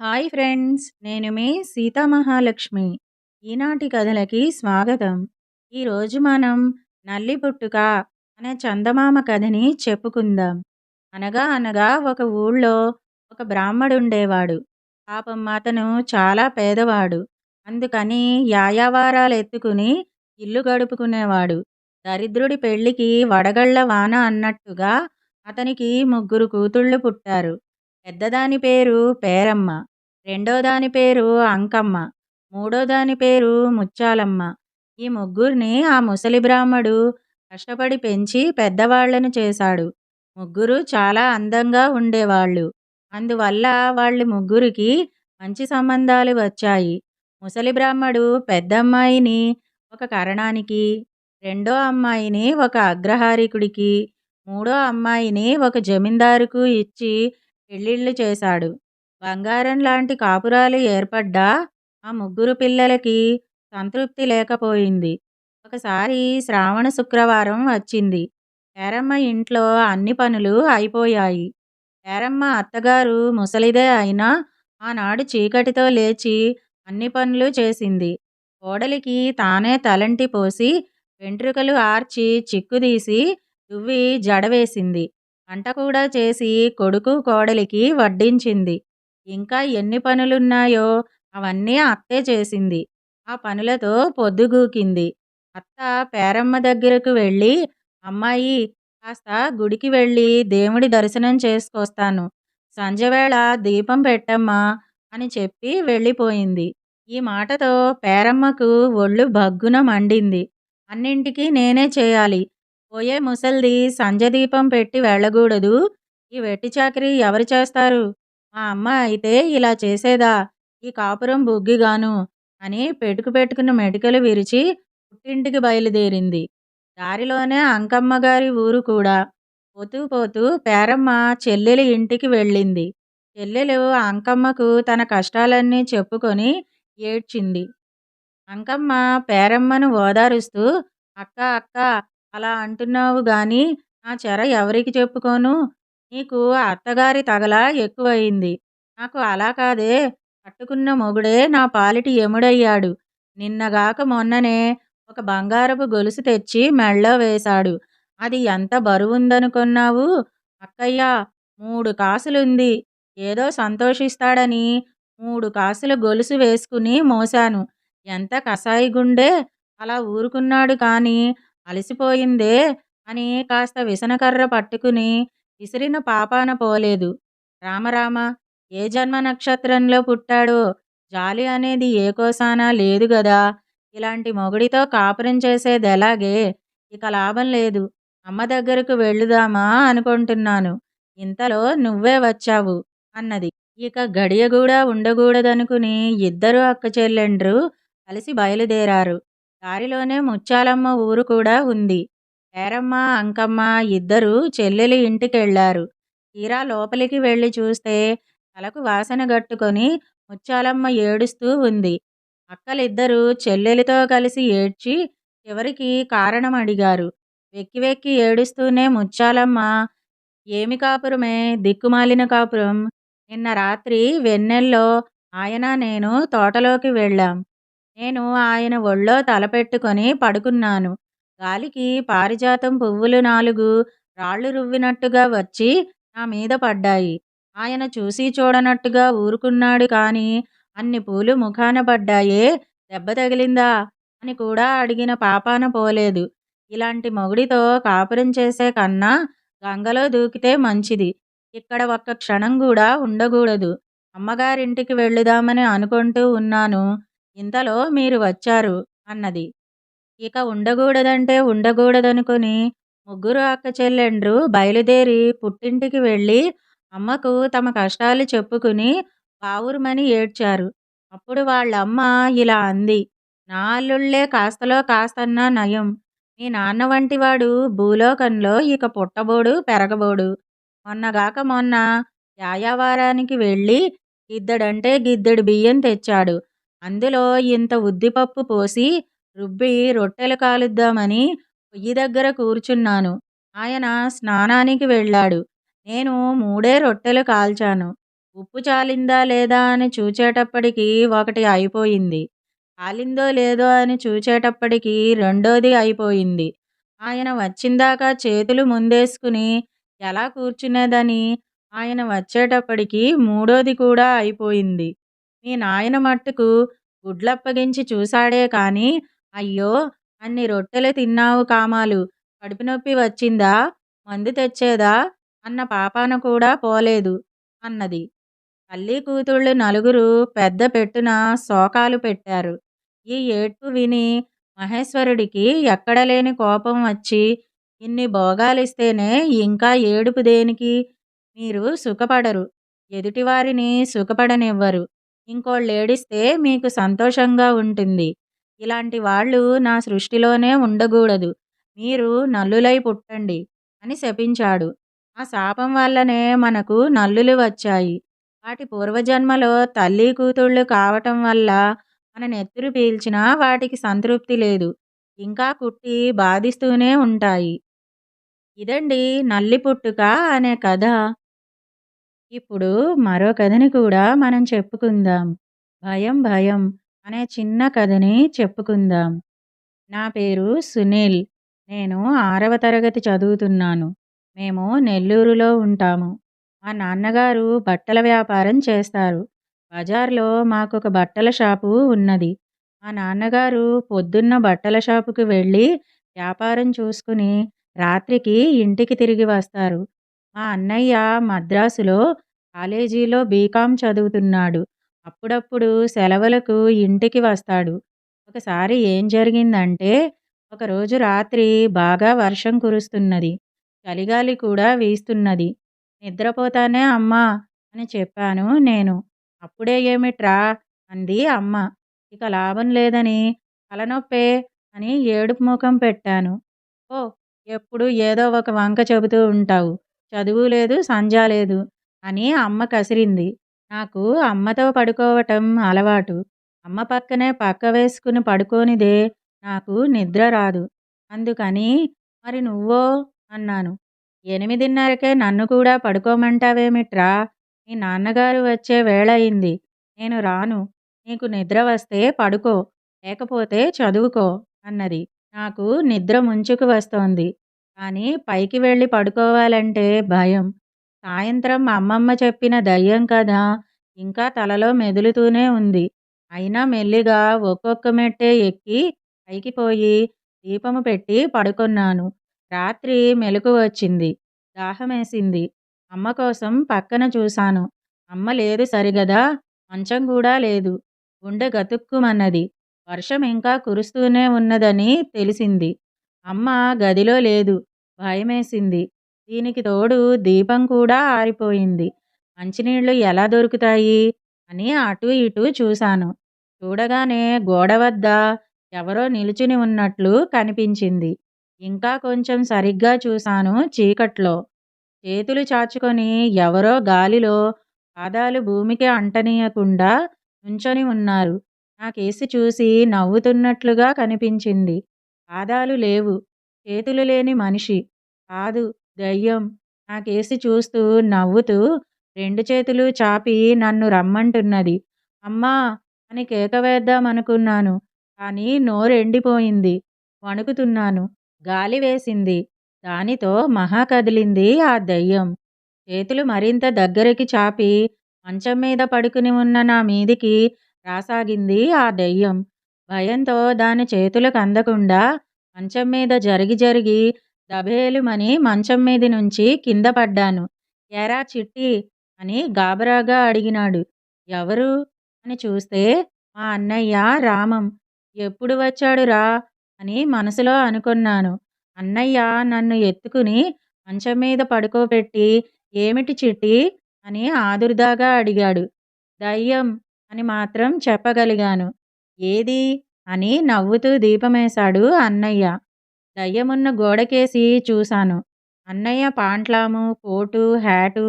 Hi friends నేను మీ సీతామహాలక్ష్మి ఈనాటి కథలకి స్వాగతం. ఈరోజు మనం నల్లి పుట్టుక అనే చందమామ కథని చెప్పుకుందాం. అనగా అనగా ఒక ఊళ్ళో ఒక బ్రాహ్మడు ఉండేవాడు పాపం అతను చాలా పేదవాడు. అందుకని యాయావారాలు ఎత్తుకుని ఇల్లు గడుపుకునేవాడు. దరిద్రుడి పెళ్ళికి వడగళ్ళ వాన అన్నట్టుగా అతనికి ముగ్గురు కూతుళ్ళు పుట్టారు. పెద్దదాని పేరు పేరమ్మ రెండోదాని పేరు అంకమ్మ మూడోదాని పేరు ముచ్చాలమ్మ ఈ ముగ్గురిని ఆ ముసలి బ్రాహ్మడు కష్టపడి పెంచి పెద్దవాళ్ళను చేశాడు. ముగ్గురు చాలా అందంగా ఉండేవాళ్ళు. అందువల్ల వాళ్ళ ముగ్గురికి మంచి సంబంధాలు వచ్చాయి. ముసలి బ్రాహ్మడు పెద్దమ్మాయిని ఒక కరణానికి రెండో అమ్మాయిని ఒక అగ్రహారికుడికి మూడో అమ్మాయిని ఒక జమీందారుకు ఇచ్చి పెళ్ళిళ్ళు చేశాడు. బంగారం లాంటి కాపురాలు ఏర్పడ్డా ఆ ముగ్గురు పిల్లలకి సంతృప్తి లేకపోయింది. ఒకసారి శ్రావణ శుక్రవారం వచ్చింది. పేరమ్మ ఇంట్లో అన్ని పనులు అయిపోయాయి. పేరమ్మ అత్తగారు ముసలిదే అయినా ఆనాడు చీకటితో లేచి అన్ని పనులు చేసింది. కోడలికి తానే తలంటి పోసి వెంట్రుకలు ఆర్చి చిక్కుదీసి దువ్వి జడవేసింది. వంట కూడా చేసి కొడుకు కోడలికి వడ్డించింది. ఇంకా ఎన్ని పనులున్నాయో అవన్నీ అత్తే చేసింది. ఆ పనులతో పొద్దుగూకింది. అత్త పేరమ్మ దగ్గరకు వెళ్ళి అమ్మాయి కాస్త గుడికి వెళ్ళి దేవుడి దర్శనం చేసుకొస్తాను. సంజవేళ దీపం పెట్టమ్మా అని చెప్పి వెళ్ళిపోయింది. ఈ మాటతో పేరమ్మకు ఒళ్ళు భగ్గున మండింది. అన్నింటికీ నేనే చేయాలి. పోయే ముసల్ది సంజదీపం పెట్టి వెళ్ళకూడదు ఈ వెట్టి చాకరీ ఎవరు చేస్తారు? మా అమ్మ అయితే ఇలా చేసేదా? ఈ కాపురం బుగ్గిగాను అని పెటుకు పెట్టుకున్న మెటికలు విరిచి పుట్టింటికి బయలుదేరింది. దారిలోనే అంకమ్మ గారి ఊరు కూడా. పోతూ పోతూ పేరమ్మ చెల్లెలి ఇంటికి వెళ్ళింది. చెల్లెలు అంకమ్మకు తన కష్టాలన్నీ చెప్పుకొని ఏడ్చింది. అంకమ్మ పేరమ్మను ఓదారుస్తూ అక్క అక్క అలా అంటున్నావు గాని నా చెర ఎవరికి చెప్పుకోను? నీకు అత్తగారి తగల ఎక్కువయింది. నాకు అలా కాదే. పట్టుకున్న మొగుడే నా పాలిటి ఎముడయ్యాడు నిన్నగాక మొన్ననే ఒక బంగారపు గొలుసు తెచ్చి మెళ్ళో వేశాడు. అది ఎంత బరువుందనుకున్నావు? అక్కయ్య మూడు కాసులుంది. ఏదో సంతోషిస్తాడని మూడు కాసుల గొలుసు వేసుకుని మోశాను. ఎంత కసాయి గుండె? అలా ఊరుకున్నాడు కానీ అలసిపోయిందే అని కాస్త విసనకర్ర పట్టుకుని విసిరిన పాపాన పోలేదు. రామరామ ఏ జన్మ నక్షత్రంలో పుట్టాడో? జాలి అనేది ఏ కోసానా లేదు గదా. ఇలాంటి మొగుడితో కాపురం చేసేది ఎలాగే? ఇక లాభం లేదు. అమ్మ దగ్గరకు వెళ్ళుదామా అనుకుంటున్నాను. ఇంతలో నువ్వే వచ్చావు అన్నది. ఇక గడియ కూడా ఉండకూడదనుకుని ఇద్దరు అక్క చెల్లెండ్రు కలిసి బయలుదేరారు. దారిలోనే ముచ్చాలమ్మ ఊరు కూడా ఉంది. పేరమ్మ అంకమ్మ ఇద్దరు చెల్లెలి ఇంటికెళ్ళారు తీరా లోపలికి వెళ్ళి చూస్తే తలకు వాసన గట్టుకొని ముచ్చాలమ్మ ఏడుస్తూ ఉంది. అక్కలిద్దరూ చెల్లెలితో కలిసి ఏడ్చి చివరికి కారణం అడిగారు. వెక్కి వెక్కి ఏడుస్తూనే ముచ్చాలమ్మ ఏమి కాపురమే? దిక్కుమాలిన కాపురం. నిన్న రాత్రి వెన్నెల్లో ఆయన నేను తోటలోకి వెళ్ళాం. నేను ఆయన ఒళ్ళో తలపెట్టుకొని పడుకున్నాను. గాలికి పారిజాతం పువ్వులు నాలుగు రాళ్ళు రువ్వినట్టుగా వచ్చి నా మీద పడ్డాయి. ఆయన చూసి చూడనట్టుగా ఊరుకున్నాడు కానీ అన్ని పూలు ముఖాన పడ్డాయే. దెబ్బ తగిలిందా? అని కూడా అడిగిన పాపాన పోలేదు. ఇలాంటి మొగుడితో కాపురం చేసే కన్నా గంగలో దూకితే మంచిది. ఇక్కడ ఒక్క క్షణం కూడా ఉండకూడదు. అమ్మగారింటికి వెళ్ళుదామని అనుకుంటూ ఉన్నాను. ఇంతలో మీరు వచ్చారు అన్నది. ఇక ఉండకూడదంటే ఉండకూడదనుకుని ముగ్గురు అక్క చెల్లెండ్రు బయలుదేరి పుట్టింటికి వెళ్ళి అమ్మకు తమ కష్టాలు చెప్పుకుని పావురుమని ఏడ్చారు. అప్పుడు వాళ్ళమ్మ ఇలా అంది. నా అల్లుళ్ళే కాస్తలో కాస్తన్నా నయం. మీ నాన్న వంటివాడు భూలోకంలో ఇక పుట్టబోడు పెరగబోడు. మొన్నగాక మొన్న యాయావారానికి వెళ్ళి గిద్దడంటే గిద్దెడు బియ్యం తెచ్చాడు. అందులో ఇంత ఉద్దిపప్పు పోసి రుబ్బి రొట్టెలు కాలుద్దామని పొయ్యి దగ్గర కూర్చున్నాను ఆయన స్నానానికి వెళ్ళాడు నేను మూడే రొట్టెలు కాల్చాను ఉప్పు చాలిందా లేదా అని చూచేటప్పటికి ఒకటి అయిపోయింది. కాలిందో లేదో అని చూచేటప్పటికి రెండోది అయిపోయింది. ఆయన వచ్చిందాకా చేతులు ముందేసుకుని ఎలా కూర్చునేదని ఆయన వచ్చేటప్పటికి మూడోది కూడా అయిపోయింది. మీ నాయన మట్టుకు గుడ్లప్పగించి చూశాడే కాని, అయ్యో! అన్ని రొట్టెలు తిన్నావు కామాలు, కడుపు నొప్పి వచ్చిందా? మందు తెచ్చేదా? అన్న పాపాన కూడా పోలేదు అన్నది. తల్లి కూతుళ్ళు నలుగురు పెద్ద పెట్టున శోకాలు పెట్టారు. ఈ ఏడ్పు విని మహేశ్వరుడికి ఎక్కడలేని కోపం వచ్చి, ఇన్ని భోగాలిస్తేనే ఇంకా ఏడుపు దేనికి? మీరు సుఖపడరు. ఎదుటివారిని సుఖపడనివ్వరు. ఇంకోళ్ళేడిస్తే మీకు సంతోషంగా ఉంటుంది. ఇలాంటి వాళ్ళు నా సృష్టిలోనే ఉండకూడదు. మీరు నల్లులై పుట్టండి అని శపించాడు. ఆ శాపం వల్లనే మనకు నల్లులు వచ్చాయి. వాటి పూర్వజన్మలో తల్లీ కూతుళ్ళు కావటం వల్ల మన నెత్తురు పీల్చినా వాటికి సంతృప్తి లేదు. ఇంకా కుట్టి బాధిస్తూనే ఉంటాయి. ఇదండి 'నల్లి పుట్టుక' అనే కథ. ఇప్పుడు మరో కథని కూడా మనం చెప్పుకుందాం. 'భయం భయం' అనే చిన్న కథని చెప్పుకుందాం. నా పేరు సునీల్. నేను ఆరవ తరగతి చదువుతున్నాను. మేము నెల్లూరులో ఉంటాము. మా నాన్నగారు బట్టల వ్యాపారం చేస్తారు. బజార్లో మాకు ఒక బట్టల షాపు ఉన్నది. మా నాన్నగారు పొద్దున్న బట్టల షాపుకి వెళ్ళి వ్యాపారం చూసుకుని రాత్రికి ఇంటికి తిరిగి వస్తారు. మా అన్నయ్య మద్రాసులో కాలేజీలో బీకాం చదువుతున్నాడు. అప్పుడప్పుడు సెలవులకు ఇంటికి వస్తాడు. ఒకసారి ఏం జరిగిందంటే, ఒకరోజు రాత్రి బాగా వర్షం కురుస్తున్నది. చలిగాలి కూడా వీస్తున్నది. నిద్రపోతానే అమ్మా అని చెప్పాను నేను. అప్పుడే ఏమిట్రా? అంది అమ్మ. ఇక లాభం లేదని తలనొప్పే అని ఏడుపు ముఖం పెట్టాను. ఓ ఎప్పుడూ ఏదో ఒక వంక చెబుతూ ఉంటావు. చదువు లేదు, సంజా లేదు అని అమ్మ కసిరింది. నాకు అమ్మతో పడుకోవటం అలవాటు. అమ్మ పక్కనే పక్క వేసుకుని పడుకోనిదే నాకు నిద్ర రాదు. అందుకని మరి నువ్వో? అన్నాను. ఎనిమిదిన్నరకే నన్ను కూడా పడుకోమంటావేమిట్రా? మీ నాన్నగారు వచ్చే వేళయింది. నేను రాను. నీకు నిద్ర వస్తే పడుకో. లేకపోతే చదువుకో అన్నది. నాకు నిద్ర ముంచుకు వస్తోంది. కానీ పైకి వెళ్ళి పడుకోవాలంటే భయం. సాయంత్రం అమ్మమ్మ చెప్పిన దయ్యం కథ ఇంకా తలలో మెదులుతూనే ఉంది. అయినా మెల్లిగా ఒక్కొక్క మెట్టే ఎక్కి పైకి పోయి దీపము పెట్టి పడుకొన్నాను. రాత్రి మెలకువొచ్చింది. దాహమేసింది. అమ్మ కోసం పక్కన చూశాను. అమ్మ లేదు సరిగదా! మంచం కూడా లేదు. గుండె గతుక్కుమన్నది. వర్షం ఇంకా కురుస్తూనే ఉన్నదని తెలిసింది. అమ్మ గదిలో లేదు. భయమేసింది. దీనికి తోడు దీపం కూడా ఆరిపోయింది. మంచినీళ్ళు ఎలా దొరుకుతాయి? అని అటూ ఇటూ చూశాను. చూడగానే గోడ వద్ద ఎవరో నిలుచుని ఉన్నట్లు కనిపించింది. ఇంకా కొంచెం సరిగ్గా చూశాను చీకట్లో. చేతులు చాచుకొని ఎవరో గాలిలో పాదాలు భూమికి అంటనీయకుండా నుంచొని ఉన్నారు. నాకేసి చూసి నవ్వుతున్నట్లుగా కనిపించింది. పాదాలు లేవు. చేతులు లేని మనిషి. కాదు దెయ్యం. నాకేసి చూస్తూ నవ్వుతూ రెండు చేతులు చాపి నన్ను రమ్మంటున్నది. అమ్మా! అని కేక వేద్దామనుకున్నాను. కానీ నోరెండిపోయింది. వణుకుతున్నాను. గాలి వేసింది. దానితో మహా కదిలింది ఆ దెయ్యం. చేతులు మరింత దగ్గరికి చాపి మంచం మీద పడుకుని ఉన్న నా మీదికి రాసాగింది ఆ దెయ్యం. భయంతో దాని చేతులకు అందకుండా మంచం మీద జరిగి జరిగి దభేలుమని మంచం మీది నుంచి కింద పడ్డాను. ఏరా చిట్టి! అని గాబరాగా అడిగినాడు. ఎవరు? అని చూస్తే మా అన్నయ్య రామం. ఎప్పుడు వచ్చాడురా? అని మనసులో అనుకున్నాను అన్నయ్య నన్ను ఎత్తుకుని మంచం మీద పడుకోబెట్టి ఏమిటి చిట్టి? అని ఆదుర్దాగా అడిగాడు. దయ్యం అని మాత్రం చెప్పగలిగాను. ఏది అని నవ్వుతూ దీపమేశాడు అన్నయ్య. దయ్యమున్న గోడకేసి చూశాను. అన్నయ్య పాంట్లాము, కోటు, హ్యాటు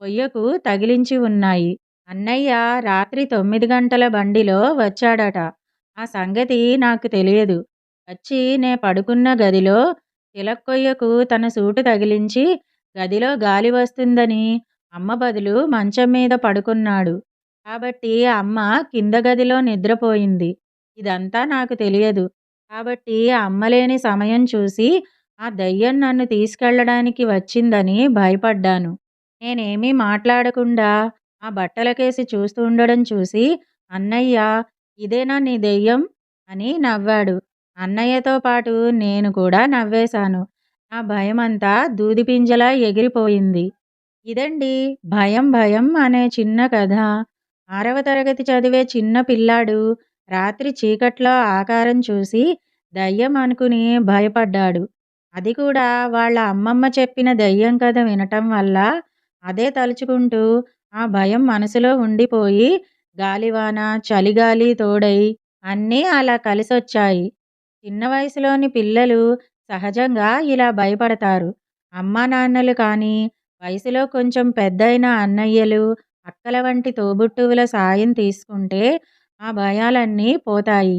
కొయ్యకు తగిలించి ఉన్నాయి. అన్నయ్య రాత్రి తొమ్మిది గంటల బండిలో వచ్చాడట. ఆ సంగతి నాకు తెలియదు. వచ్చి నే పడుకున్న గదిలో తిలక్కొయ్యకు తన సూటు తగిలించి గదిలో గాలి వస్తుందని అమ్మ బదులు మంచం మీద పడుకున్నాడు. కాబట్టి అమ్మ కింద గదిలో నిద్రపోయింది. ఇదంతా నాకు తెలియదు. కాబట్టి అమ్మలేని సమయం చూసి ఆ దెయ్యం నన్ను తీసుకెళ్ళడానికి వచ్చిందని భయపడ్డాను. నేనేమీ మాట్లాడకుండా ఆ బట్టలకేసి చూస్తూ ఉండడం చూసి అన్నయ్య ఇదేనా నీ దెయ్యం? అని నవ్వాడు. అన్నయ్యతో పాటు నేను కూడా నవ్వేశాను. నా భయమంతా దూదిపింజలా ఎగిరిపోయింది. ఇదండి 'భయం భయం' అనే చిన్న కథ. ఆరవ తరగతి చదివే చిన్న పిల్లాడు రాత్రి చీకట్లో ఆకారం చూసి దయ్యం అనుకుని భయపడ్డాడు. అది కూడా వాళ్ళ అమ్మమ్మ చెప్పిన దెయ్యం కథ వినటం వల్ల అదే తలుచుకుంటూ ఆ భయం మనసులో ఉండిపోయి గాలివాన, చలిగాలి తోడై అన్నీ అలా కలిసొచ్చాయి. చిన్న వయసులోని పిల్లలు సహజంగా ఇలా భయపడతారు. అమ్మానాన్నలు కానీ, వయసులో కొంచెం పెద్దయిన అన్నయ్యలు, అక్కల వంటి తోబుట్టువుల సాయం తీసుకుంటే ఆ భయాలన్నీ పోతాయి.